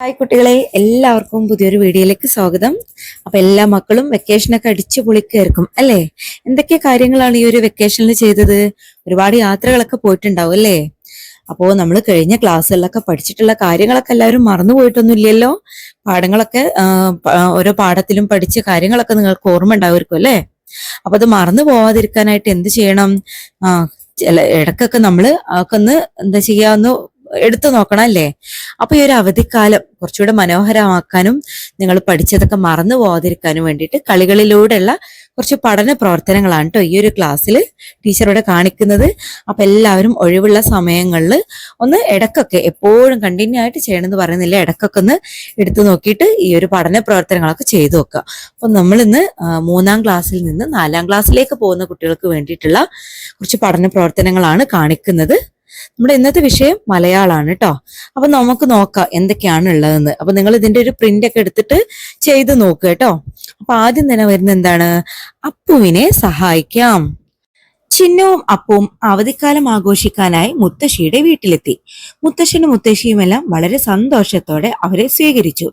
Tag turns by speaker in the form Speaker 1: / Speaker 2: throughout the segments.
Speaker 1: Hi കുട്ടികളെ എല്ലാവർക്കും പുതിയൊരു വീഡിയോയിലേക്ക് സ്വാഗതം. അപ്പൊ എല്ലാ മക്കളും വെക്കേഷനൊക്കെ അടിച്ചു പൊളിക്കായിരിക്കും അല്ലേ? എന്തൊക്കെ കാര്യങ്ങളാണ് ഈ ഒരു വെക്കേഷനിൽ ചെയ്തത്? ഒരുപാട് യാത്രകളൊക്കെ പോയിട്ടുണ്ടാവും അല്ലേ? അപ്പോൾ നമ്മൾ കഴിഞ്ഞ ക്ലാസ്സുകളിലൊക്കെ പഠിച്ചിട്ടുള്ള കാര്യങ്ങളൊക്കെ എല്ലാവരും മറന്നു പോയിട്ടൊന്നുമില്ലല്ലോ? പാഠങ്ങളൊക്കെ ഓരോ പാഠത്തിലും പഠിച്ച കാര്യങ്ങളൊക്കെ നിങ്ങൾക്ക് ഓർമ്മ ഉണ്ടാവുമായിരിക്കും അല്ലേ? അപ്പൊ അത് മറന്നു പോവാതിരിക്കാനായിട്ട് എന്ത് ചെയ്യണം? ഇടക്കൊക്കെ നമ്മൾ ഒക്കെ ഒന്ന് എന്താ ചെയ്യാന്ന് എടുത്തു നോക്കണം അല്ലേ? അപ്പൊ ഈ ഒരു അവധിക്കാലം കുറച്ചുകൂടെ മനോഹരമാക്കാനും നിങ്ങൾ പഠിച്ചതൊക്കെ മറന്നു പോകാതിരിക്കാനും വേണ്ടിയിട്ട് കളികളിലൂടെയുള്ള കുറച്ച് പഠന പ്രവർത്തനങ്ങളാണ് കേട്ടോ ഈ ഒരു ക്ലാസ്സിൽ ടീച്ചറോടെ കാണിക്കുന്നത്. അപ്പൊ എല്ലാവരും ഒഴിവുള്ള സമയങ്ങളിൽ ഒന്ന് ഇടക്കൊക്കെ എപ്പോഴും കണ്ടിന്യൂ ആയിട്ട് ചെയ്യണമെന്ന് പറയുന്നില്ല. ഇടക്കൊക്കെ ഒന്ന് എടുത്തു നോക്കിയിട്ട് ഈ ഒരു പഠന പ്രവർത്തനങ്ങളൊക്കെ ചെയ്തു നോക്കുക. അപ്പൊ നമ്മളിന്ന് മൂന്നാം ക്ലാസ്സിൽ നിന്ന് നാലാം ക്ലാസ്സിലേക്ക് പോകുന്ന കുട്ടികൾക്ക് വേണ്ടിയിട്ടുള്ള കുറച്ച് പഠന പ്രവർത്തനങ്ങളാണ് കാണിക്കുന്നത്. നമ്മുടെ ഇന്നത്തെ വിഷയം മലയാളമാണ് കേട്ടോ അപ്പൊ നമുക്ക് നോക്കാം എന്തൊക്കെയാണ് ഉള്ളതെന്ന്. അപ്പൊ നിങ്ങൾ ഇതിന്റെ ഒരു പ്രിന്റ് ഒക്കെ എടുത്തിട്ട് ചെയ്ത് നോക്കുക കേട്ടോ അപ്പൊ ആദ്യം തന്നെ വരുന്ന എന്താണ്? അപ്പുവിനെ സഹായിക്കാം. ചിന്നവും അപ്പവും അവധിക്കാലം ആഘോഷിക്കാനായി മുത്തശ്ശിയുടെ വീട്ടിലെത്തി. മുത്തശ്ശനും മുത്തശ്ശിയുമെല്ലാം വളരെ സന്തോഷത്തോടെ അവരെ സ്വീകരിച്ചു.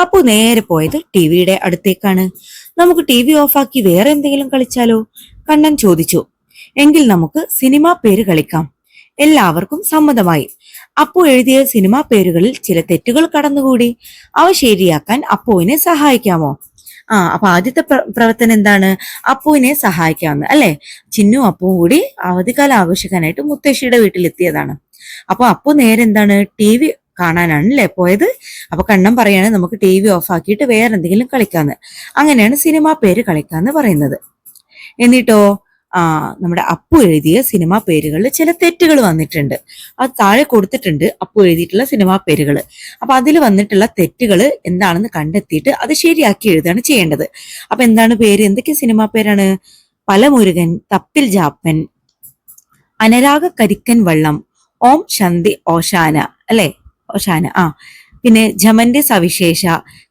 Speaker 1: അപ്പു നേരെ പോയത് ടിവിയുടെ അടുത്തേക്കാണ്. നമുക്ക് ടി വി ഓഫാക്കി വേറെ എന്തെങ്കിലും കളിച്ചാലോ? കണ്ണൻ ചോദിച്ചു. എങ്കിൽ നമുക്ക് സിനിമാ പേര് കളിക്കാം. എല്ലാവർക്കും സമ്മതമായി. അപ്പു എഴുതിയ സിനിമാ പേരുകളിൽ ചില തെറ്റുകൾ കടന്നുകൂടി. അവ ശരിയാക്കാൻ അപ്പുവിനെ സഹായിക്കാമോ? ആ അപ്പൊ ആദ്യത്തെ പ്ര- പ്രവർത്തനം എന്താണ്? അപ്പുവിനെ സഹായിക്കാമെന്ന് അല്ലെ? ചിന്നു അപ്പുവും കൂടി അവധിക്കാലം ആഘോഷിക്കാനായിട്ട് മുത്തശ്ശിയുടെ വീട്ടിലെത്തിയതാണ്. അപ്പൊ അപ്പു നേരെ എന്താണ്? ടി വി കാണാനാണ് അല്ലേ പോയത്? അപ്പൊ കണ്ണം പറയാണ് നമുക്ക് ടി വി ഓഫ് ആക്കിയിട്ട് വേറെ എന്തെങ്കിലും കളിക്കാന്ന് അങ്ങനെയാണ് സിനിമാ പേര് കളിക്കാന്ന് പറയുന്നത്. എന്നിട്ടോ? നമ്മുടെ അപ്പു എഴുതിയ സിനിമാ പേരുകളിൽ ചില തെറ്റുകൾ വന്നിട്ടുണ്ട്. അത് താഴെ കൊടുത്തിട്ടുണ്ട് അപ്പു എഴുതിയിട്ടുള്ള സിനിമാ പേരുകൾ അപ്പൊ അതിൽ വന്നിട്ടുള്ള തെറ്റുകൾ എന്താണെന്ന് കണ്ടെത്തിയിട്ട് അത് ശരിയാക്കി എഴുതാണ് ചെയ്യേണ്ടത്. അപ്പൊ എന്താണ് പേര്? എന്തൊക്കെ സിനിമാ പേരാണ്? പലമുരുകൻ തപ്പിൽ ജാപ്പൻ അനരാഗ കരിക്കൻ വള്ളം ഓം ശാന്തി ഓശാന അല്ലെ? ഓശാന ആ. പിന്നെ ജമന്റെ സവിശേഷ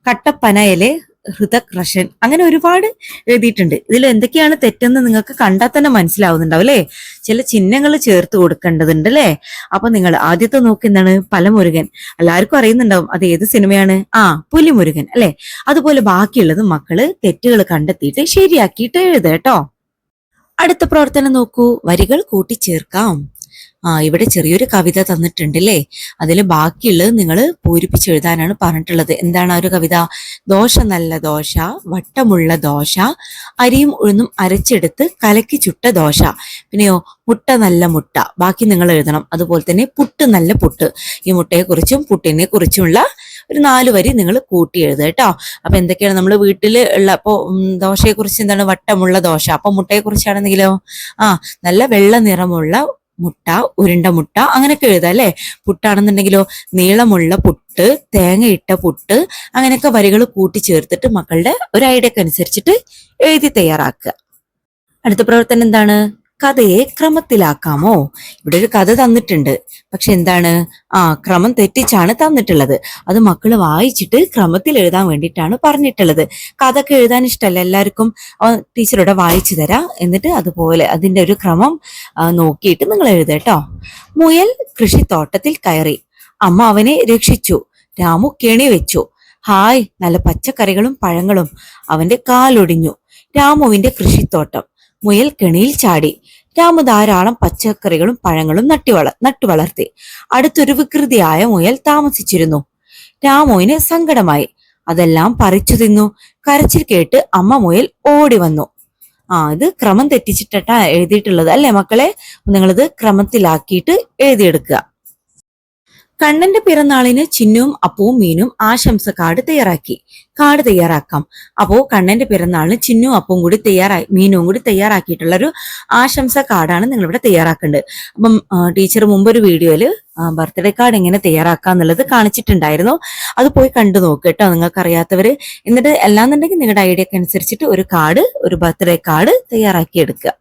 Speaker 1: കട്ടപ്പനയിലെ ഹൃതകൃഷൻ അങ്ങനെ ഒരുപാട് എഴുതിയിട്ടുണ്ട്. ഇതിൽ എന്തൊക്കെയാണ് തെറ്റെന്ന് നിങ്ങൾക്ക് കണ്ടാൽ തന്നെ മനസ്സിലാവുന്നുണ്ടാവും അല്ലേ? ചില ചിഹ്നങ്ങൾ ചേർത്ത് കൊടുക്കേണ്ടതുണ്ട് അല്ലേ? അപ്പൊ നിങ്ങൾ ആദ്യത്തെ നോക്കി എന്താണ്? പലമുരുകൻ. എല്ലാവർക്കും അറിയുന്നുണ്ടാവും അത് ഏത് സിനിമയാണ്? ആ പുലിമുരുകൻ അല്ലെ? അതുപോലെ ബാക്കിയുള്ളത് മക്കൾ തെറ്റുകൾ കണ്ടെത്തിയിട്ട് ശരിയാക്കിയിട്ട് എഴുതേട്ടോ അടുത്ത പ്രവർത്തനം നോക്കൂ. വരികൾ കൂട്ടിച്ചേർക്കാം. ഇവിടെ ചെറിയൊരു കവിത തന്നിട്ടുണ്ട് അല്ലേ അതിൽ ബാക്കിയുള്ളത് നിങ്ങൾ പൂരിപ്പിച്ച് എഴുതാനാണ് പറഞ്ഞിട്ടുള്ളത്. എന്താണ് ആ ഒരു കവിത? ദോശ നല്ല ദോശ വട്ടമുള്ള ദോശ അരിയും ഉഴുന്നും അരച്ചെടുത്ത് കലക്കി ചുട്ട ദോശ. പിന്നെയോ മുട്ട നല്ല മുട്ട. ബാക്കി നിങ്ങൾ എഴുതണം. അതുപോലെ തന്നെ പുട്ട് നല്ല പുട്ട്. ഈ മുട്ടയെക്കുറിച്ചും പുട്ടിനെ കുറിച്ചുമുള്ള ഒരു നാല് വരി നിങ്ങൾ കൂട്ടി എഴുതുക കേട്ടോ. അപ്പൊ എന്തൊക്കെയാണ് നമ്മൾ വീട്ടിൽ ഉള്ള അപ്പോ ദോശയെക്കുറിച്ച് എന്താണ്? വട്ടമുള്ള ദോശ. അപ്പൊ മുട്ടയെക്കുറിച്ചാണെന്നെങ്കിലോ? ആ നല്ല വെള്ള നിറമുള്ള മുട്ട ഉരുണ്ട മുട്ട അങ്ങനെയൊക്കെ എഴുതാം അല്ലേ? പുട്ടാണെന്നുണ്ടെങ്കിലോ നീളമുള്ള പുട്ട് തേങ്ങയിട്ട പുട്ട് അങ്ങനെയൊക്കെ വരികൾ കൂട്ടിച്ചേർത്തിട്ട് മക്കളുടെ ഒരു ഐഡിയക്ക് അനുസരിച്ചിട്ട് എഴുതി തയ്യാറാക്കുക. അടുത്ത പ്രവർത്തനം എന്താണ്? കഥയെ ക്രമത്തിലാക്കാമോ? ഇവിടെ ഒരു കഥ തന്നിട്ടുണ്ട്. പക്ഷെ എന്താണ്? ആ ക്രമം തെറ്റിച്ചാണ് തന്നിട്ടുള്ളത്. അത് മക്കൾ വായിച്ചിട്ട് ക്രമത്തിൽ എഴുതാൻ വേണ്ടിയിട്ടാണ് പറഞ്ഞിട്ടുള്ളത്. കഥ ഒക്കെ എഴുതാൻ ഇഷ്ടമല്ല എല്ലാവർക്കും. ടീച്ചറോടെ വായിച്ചു തരാം. എന്നിട്ട് അതുപോലെ അതിന്റെ ഒരു ക്രമം നോക്കിയിട്ട് നിങ്ങൾ എഴുതേട്ടോ മുയൽ കൃഷിത്തോട്ടത്തിൽ കയറി. അമ്മ അവനെ രക്ഷിച്ചു. രാമു കെണി വെച്ചു. ഹായ് നല്ല പച്ചക്കറികളും പഴങ്ങളും. അവന്റെ കാലൊടിഞ്ഞു. രാമുവിന്റെ കൃഷിത്തോട്ടം. മുയൽ കെണിയിൽ ചാടി. രാമു ധാരാളം പച്ചക്കറികളും പഴങ്ങളും നട്ടിവള നട്ടുവളർത്തി അടുത്തൊരു വികൃതിയായ മുയൽ താമസിച്ചിരുന്നു. രാമുവിന് സങ്കടമായി. അതെല്ലാം പറിച്ചു തിന്നു. കരച്ചിൽ കേട്ട് അമ്മ മുയൽ ഓടി വന്നു. ആ ഇത് ക്രമം തെറ്റിച്ചിട്ടാ എഴുതിയിട്ടുള്ളത്. അല്ലേ മക്കളെ? നിങ്ങളിത് ക്രമത്തിലാക്കിയിട്ട് എഴുതിയെടുക്കുക. കണ്ണന്റെ പിറന്നാളിന് ചിന്നുവും അപ്പവും മീനും ആശംസ കാർഡ് തയ്യാറാക്കി. കാർഡ് തയ്യാറാക്കാം. അപ്പോ കണ്ണന്റെ പിറന്നാളിന് ചിന്നും അപ്പവും കൂടി തയ്യാറായി മീനും കൂടി തയ്യാറാക്കിയിട്ടുള്ള ഒരു ആശംസ കാർഡാണ് നിങ്ങൾ ഇവിടെ തയ്യാറാക്കേണ്ടത്. അപ്പം ടീച്ചർ മുമ്പ് ഒരു വീഡിയോയിൽ ബർത്ത്ഡേ കാർഡ് എങ്ങനെ തയ്യാറാക്കാം എന്നുള്ളത് കാണിച്ചിട്ടുണ്ടായിരുന്നു. അത് പോയി കണ്ടു നോക്കുക കേട്ടോ നിങ്ങൾക്ക് അറിയാത്തവര് എന്നിട്ട് അല്ലാന്നുണ്ടെങ്കിൽ നിങ്ങളുടെ ഐഡിയക്ക് അനുസരിച്ചിട്ട് ഒരു കാർഡ് ഒരു ബർത്ത്ഡേ കാർഡ് തയ്യാറാക്കി എടുക്കുക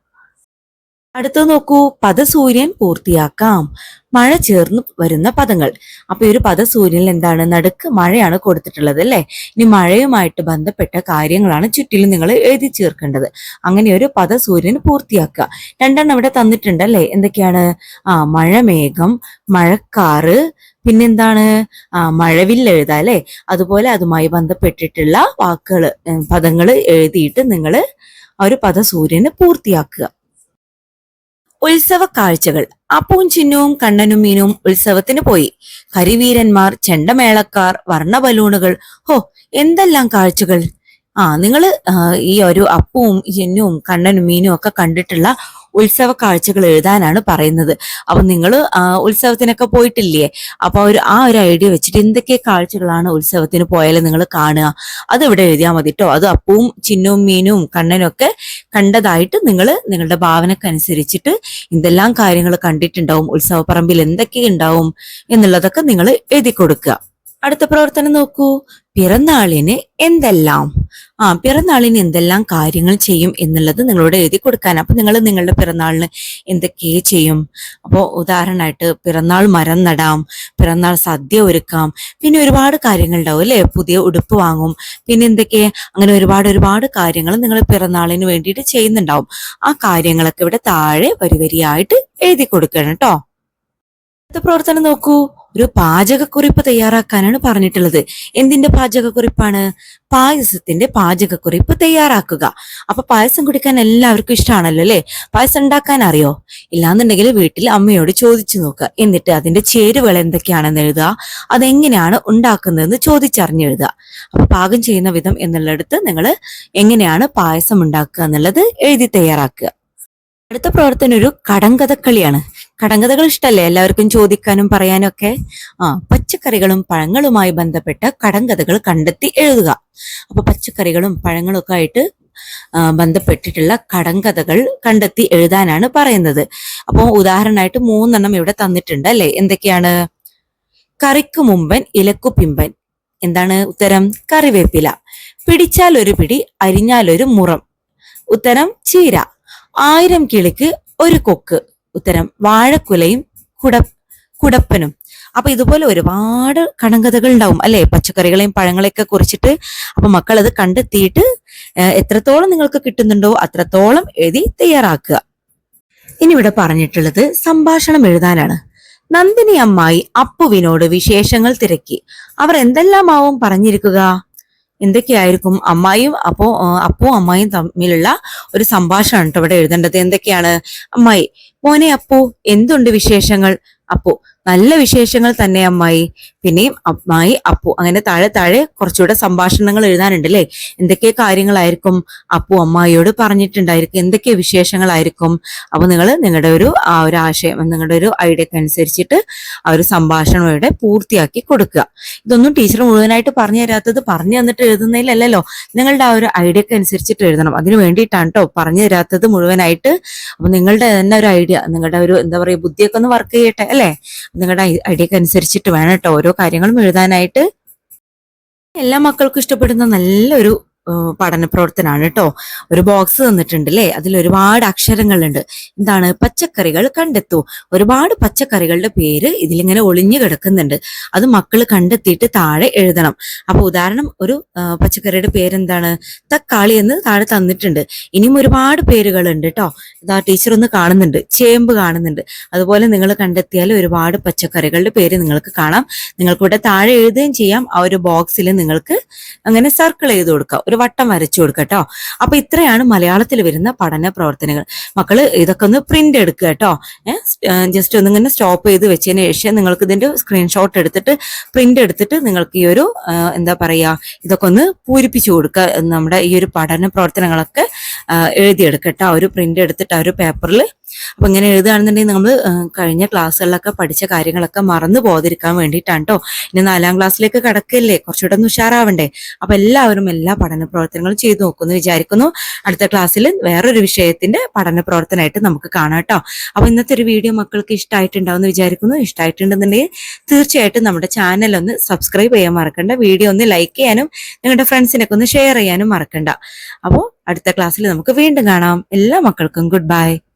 Speaker 1: അടുത്തത് നോക്കൂ പദസൂര്യൻ പൂർത്തിയാക്കാം. മഴ ചേർന്ന് വരുന്ന പദങ്ങൾ. അപ്പൊ ഈ ഒരു പദസൂര്യനിൽ എന്താണ്? നടുക്ക് മഴയാണ് കൊടുത്തിട്ടുള്ളത് അല്ലെ? ഇനി മഴയുമായിട്ട് ബന്ധപ്പെട്ട കാര്യങ്ങളാണ് ചുറ്റിലും നിങ്ങൾ എഴുതി ചേർക്കേണ്ടത്. അങ്ങനെ ഒരു പദസൂര്യൻ പൂർത്തിയാക്കുക. രണ്ടെണ്ണം ഇവിടെ തന്നിട്ടുണ്ട് അല്ലെ? എന്തൊക്കെയാണ്? ആ മഴമേഘം മഴക്കാറ് പിന്നെന്താണ്? ആ മഴവിൽ എഴുതാ അല്ലെ? അതുപോലെ അതുമായി ബന്ധപ്പെട്ടിട്ടുള്ള വാക്കുകൾ പദങ്ങൾ എഴുതിയിട്ട് നിങ്ങൾ ആ ഒരു പദസൂര്യന് പൂർത്തിയാക്കുക. ഉത്സവ കാഴ്ചകൾ അപ്പവും ചിഹ്നവും കണ്ണനും മീനും ഉത്സവത്തിന് പോയി. കരിവീരന്മാർ ചെണ്ടമേളക്കാർ വർണ ബലൂണുകൾ ഹോ എന്തെല്ലാം കാഴ്ചകൾ? ആ നിങ്ങൾ ഈ ഒരു അപ്പവും ചിഹ്നവും കണ്ണനും മീനും ഒക്കെ കണ്ടിട്ടുള്ള ഉത്സവ കാഴ്ചകൾ എഴുതാനാണ് പറയുന്നത്. അപ്പൊ നിങ്ങൾ ഉത്സവത്തിനൊക്കെ പോയിട്ടില്ലേ? അപ്പോൾ ഒരു ആ ഒരു ഐഡിയ വെച്ചിട്ട് എന്തൊക്കെ കാഴ്ചകളാണ് ഉത്സവത്തിന് പോയാലും നിങ്ങൾ കാണുക? അത് ഇവിടെ എഴുതിയാൽ മതി കേട്ടോ അത് അപ്പവും ചിന്നവും മീനും കണ്ണനും ഒക്കെ കണ്ടതായിട്ട് നിങ്ങൾ നിങ്ങളുടെ ഭാവനക്കനുസരിച്ചിട്ട് എന്തെല്ലാം കാര്യങ്ങൾ കണ്ടിട്ടുണ്ടാവും? ഉത്സവപ്പറമ്പിൽ എന്തൊക്കെ ഉണ്ടാവും? എന്നുള്ളതൊക്കെ നിങ്ങൾ എഴുതി കൊടുക്കുക. അടുത്ത പ്രവർത്തനം നോക്കൂ. പിറന്നാളിന് എന്തെല്ലാം? ആ പിറന്നാളിന് എന്തെല്ലാം കാര്യങ്ങൾ ചെയ്യും എന്നുള്ളത് നിങ്ങളോട് എഴുതി കൊടുക്കാൻ. അപ്പൊ നിങ്ങൾ നിങ്ങളുടെ പിറന്നാളിന് എന്തൊക്കെ ചെയ്യും? അപ്പോൾ ഉദാഹരണമായിട്ട് പിറന്നാൾ മരം നടാം പിറന്നാൾ സദ്യ ഒരുക്കാം പിന്നെ ഒരുപാട് കാര്യങ്ങൾ ഉണ്ടാവും അല്ലെ? പുതിയ ഉടുപ്പ് വാങ്ങും പിന്നെ എന്തൊക്കെ? അങ്ങനെ ഒരുപാട് ഒരുപാട് കാര്യങ്ങൾ നിങ്ങൾ പിറന്നാളിന് വേണ്ടിയിട്ട് ചെയ്യുന്നുണ്ടാവും. ആ കാര്യങ്ങളൊക്കെ ഇവിടെ താഴെ വരി വരിയായിട്ട് എഴുതി കൊടുക്കണം കേട്ടോ. പ്രവർത്തനം നോക്കൂ. ഒരു പാചകക്കുറിപ്പ് തയ്യാറാക്കാനാണ് പറഞ്ഞിട്ടുള്ളത്. എന്തിന്റെ പാചകക്കുറിപ്പാണ്? പായസത്തിന്റെ പാചകക്കുറിപ്പ് തയ്യാറാക്കുക. അപ്പൊ പായസം കുടിക്കാൻ എല്ലാവർക്കും ഇഷ്ടമാണല്ലോ അല്ലെ? പായസം ഉണ്ടാക്കാൻ അറിയോ? ഇല്ലാന്നുണ്ടെങ്കിൽ വീട്ടിൽ അമ്മയോട് ചോദിച്ചു നോക്കുക എന്നിട്ട് അതിന്റെ ചേരുവകൾ എന്തൊക്കെയാണെന്ന് എഴുതുക. അതെങ്ങനെയാണ് ഉണ്ടാക്കുന്നതെന്ന് ചോദിച്ചറിഞ്ഞെഴുതുക. അപ്പൊ പാകം ചെയ്യുന്ന വിധം എന്നുള്ളിടത്ത് നിങ്ങൾ എങ്ങനെയാണ് പായസം ഉണ്ടാക്കുക എന്നുള്ളത് എഴുതി തയ്യാറാക്കുക. അടുത്ത പ്രവർത്തനം ഒരു കടങ്കഥക്കളിയാണ്. കടങ്കഥകൾ ഇഷ്ടല്ലേ? എല്ലാവർക്കും ചോദിക്കാനും പറയാനും ഒക്കെ ആ പച്ചക്കറികളും പഴങ്ങളുമായി ബന്ധപ്പെട്ട കടങ്കഥകൾ കണ്ടെത്തി എഴുതുക. അപ്പൊ പച്ചക്കറികളും പഴങ്ങളും ഒക്കെ ആയിട്ട് ബന്ധപ്പെട്ടിട്ടുള്ള കടങ്കഥകൾ കണ്ടെത്തി എഴുതാനാണ് പറയുന്നത്. അപ്പോൾ ഉദാഹരണമായിട്ട് മൂന്നെണ്ണം ഇവിടെ തന്നിട്ടുണ്ട് അല്ലെ? എന്തൊക്കെയാണ്? കറിക്ക് മുമ്പൻ ഇലക്കുപിമ്പൻ എന്താണ് ഉത്തരം? കറിവേപ്പില. പിടിച്ചാൽ ഒരു പിടി അരിഞ്ഞാൽ ഒരു മുറം. ഉത്തരം ചീര. ആയിരം കിളിക്ക് ഒരു കൊക്ക്. ഉത്തരം വാഴക്കുലയും കുട കുടപ്പനും. അപ്പൊ ഇതുപോലെ ഒരുപാട് കണങ്കഥകൾ ഉണ്ടാവും അല്ലെ? പച്ചക്കറികളെയും പഴങ്ങളെയൊക്കെ കുറിച്ചിട്ട് അപ്പൊ മക്കൾ അത് കണ്ടെത്തിയിട്ട് എത്രത്തോളം നിങ്ങൾക്ക് കിട്ടുന്നുണ്ടോ അത്രത്തോളം എഴുതി തയ്യാറാക്കുക. ഇനി ഇവിടെ പറഞ്ഞിട്ടുള്ളത് സംഭാഷണം എഴുതാനാണ്. നന്ദിനി അമ്മായി അപ്പുവിനോട് വിശേഷങ്ങൾ തിരക്കി. അവർ എന്തെല്ലാമാവും പറഞ്ഞിരിക്കുക? എന്തൊക്കെയായിരിക്കും അമ്മായിയും അപ്പോ അപ്പവും അമ്മായും തമ്മിലുള്ള ഒരു സംഭാഷണം കേട്ടോ ഇവിടെ എഴുതേണ്ടത്. എന്തൊക്കെയാണ്? അമ്മായി മോനെ അപ്പു എന്തുണ്ട് വിശേഷങ്ങൾ? അപ്പു നല്ല വിശേഷങ്ങൾ തന്നെ അമ്മായി. പിന്നെയും അമ്മായി അപ്പു. അങ്ങനെ താഴെ താഴെ കുറച്ചുകൂടെ സംഭാഷണങ്ങൾ എഴുതാനുണ്ട് അല്ലേ? എന്തൊക്കെ കാര്യങ്ങളായിരിക്കും അപ്പു അമ്മായിയോട് പറഞ്ഞിട്ടുണ്ടായിരിക്കും? എന്തൊക്കെ വിശേഷങ്ങളായിരിക്കും? അപ്പൊ നിങ്ങൾ നിങ്ങളുടെ ഒരു ആ ഒരു ആശയം നിങ്ങളുടെ ഒരു ഐഡിയക്ക് അനുസരിച്ചിട്ട് ആ ഒരു സംഭാഷണം ഇവിടെ പൂർത്തിയാക്കി കൊടുക്കുക. ഇതൊന്നും ടീച്ചർ മുഴുവനായിട്ട് പറഞ്ഞു തരാത്തത് പറഞ്ഞു തന്നിട്ട് എഴുതുന്നതിലല്ലല്ലോ. നിങ്ങളുടെ ആ ഒരു ഐഡിയക്ക് അനുസരിച്ചിട്ട് എഴുതണം. അതിനു വേണ്ടിയിട്ടാണ് കേട്ടോ പറഞ്ഞു തരാത്തത് മുഴുവനായിട്ട്. അപ്പൊ നിങ്ങളുടെ തന്നെ ഒരു ഐഡിയ നിങ്ങളുടെ ഒരു എന്താ പറയുക ബുദ്ധിയൊക്കെ ഒന്ന് വർക്ക് ചെയ്യട്ടെ അല്ലേ? നിങ്ങളുടെ ഐഡിയക്ക് അനുസരിച്ചിട്ട് വേണം കേട്ടോ. ഓരോ കാര്യങ്ങളും എഴുതാനായിട്ട്. എല്ലാ മക്കൾക്കും ഇഷ്ടപ്പെടുന്ന നല്ലൊരു പഠന പ്രവർത്തനമാണ് കേട്ടോ ഒരു ബോക്സ് തന്നിട്ടുണ്ട് അല്ലേ അതിൽ ഒരുപാട് അക്ഷരങ്ങളുണ്ട്. എന്താണ്? പച്ചക്കറികൾ കണ്ടെത്തൂ. ഒരുപാട് പച്ചക്കറികളുടെ പേര് ഇതിലിങ്ങനെ ഒളിഞ്ഞു കിടക്കുന്നുണ്ട്. അത് മക്കൾ കണ്ടെത്തിയിട്ട് താഴെ എഴുതണം. അപ്പൊ ഉദാഹരണം ഒരു പച്ചക്കറിയുടെ പേരെന്താണ്? തക്കാളി എന്ന് താഴെ തന്നിട്ടുണ്ട്. ഇനിയും ഒരുപാട് പേരുകളുണ്ട് കേട്ടോ ഇതാ ടീച്ചർ ഒന്ന് കാണുന്നുണ്ട്. ചേമ്പ് കാണുന്നുണ്ട്. അതുപോലെ നിങ്ങൾ കണ്ടെത്തിയാൽ ഒരുപാട് പച്ചക്കറികളുടെ പേര് നിങ്ങൾക്ക് കാണാം. നിങ്ങൾക്ക് ഇവിടെ താഴെ എഴുതുകയും ചെയ്യാം. ആ ഒരു ബോക്സിൽ നിങ്ങൾക്ക് അങ്ങനെ സർക്കിൾ ചെയ്ത് കൊടുക്കാം. ഒരു വട്ടം വരച്ചു കൊടുക്കട്ടോ അപ്പൊ ഇത്രയാണ് മലയാളത്തിൽ വരുന്ന പഠന പ്രവർത്തനങ്ങൾ. മക്കൾ ഇതൊക്കെ ഒന്ന് പ്രിന്റ് എടുക്കുക കേട്ടോ. ജസ്റ്റ് ഒന്നിങ്ങനെ സ്റ്റോപ്പ് ചെയ്ത് വെച്ചതിന് ശേഷം നിങ്ങൾക്ക് ഇതിന്റെ സ്ക്രീൻഷോട്ട് എടുത്തിട്ട് പ്രിന്റ് എടുത്തിട്ട് നിങ്ങൾക്ക് ഈ ഒരു എന്താ പറയാ ഇതൊക്കെ ഒന്ന് പൂരിപ്പിച്ചു കൊടുക്കുക നമ്മുടെ ഈ ഒരു പഠന പ്രവർത്തനങ്ങളൊക്കെ എഴുതിയെടുക്കട്ടോ ഒരു പ്രിന്റ് എടുത്തിട്ട് ആ ഒരു പേപ്പറിൽ അപ്പൊ ഇങ്ങനെ എഴുതുകയാണെന്നുണ്ടെങ്കിൽ നമ്മൾ കഴിഞ്ഞ ക്ലാസ്സുകളിലൊക്കെ പഠിച്ച കാര്യങ്ങളൊക്കെ മറന്നു പോകാതിരിക്കാൻ വേണ്ടിയിട്ടാണ് കേട്ടോ ഇനി നാലാം ക്ലാസ്സിലേക്ക് കടക്കല്ലേ? കുറച്ചുകൂടെ ഒന്ന് ഉഷാറാവണ്ടേ? അപ്പൊ എല്ലാവരും എല്ലാ പഠന പ്രവർത്തനങ്ങളും ചെയ്തു നോക്കുമെന്ന് വിചാരിക്കുന്നു. അടുത്ത ക്ലാസ്സിൽ വേറൊരു വിഷയത്തിന്റെ പഠന പ്രവർത്തനമായിട്ട് നമുക്ക് കാണാം കേട്ടോ അപ്പൊ ഇന്നത്തെ ഒരു വീഡിയോ മക്കൾക്ക് ഇഷ്ടമായിട്ടുണ്ടാവും വിചാരിക്കുന്നു. ഇഷ്ടമായിട്ടുണ്ടെന്നുണ്ടെങ്കിൽ തീർച്ചയായിട്ടും നമ്മുടെ ചാനൽ ഒന്ന് സബ്സ്ക്രൈബ് ചെയ്യാൻ മറക്കണ്ട. വീഡിയോ ഒന്ന് ലൈക്ക് ചെയ്യാനും നിങ്ങളുടെ ഫ്രണ്ട്സിനൊക്കെ ഒന്ന് ഷെയർ ചെയ്യാനും മറക്കണ്ട. അപ്പോൾ അടുത്ത ക്ലാസ്സിൽ നമുക്ക് വീണ്ടും കാണാം. എല്ലാ മക്കൾക്കും ഗുഡ് ബൈ.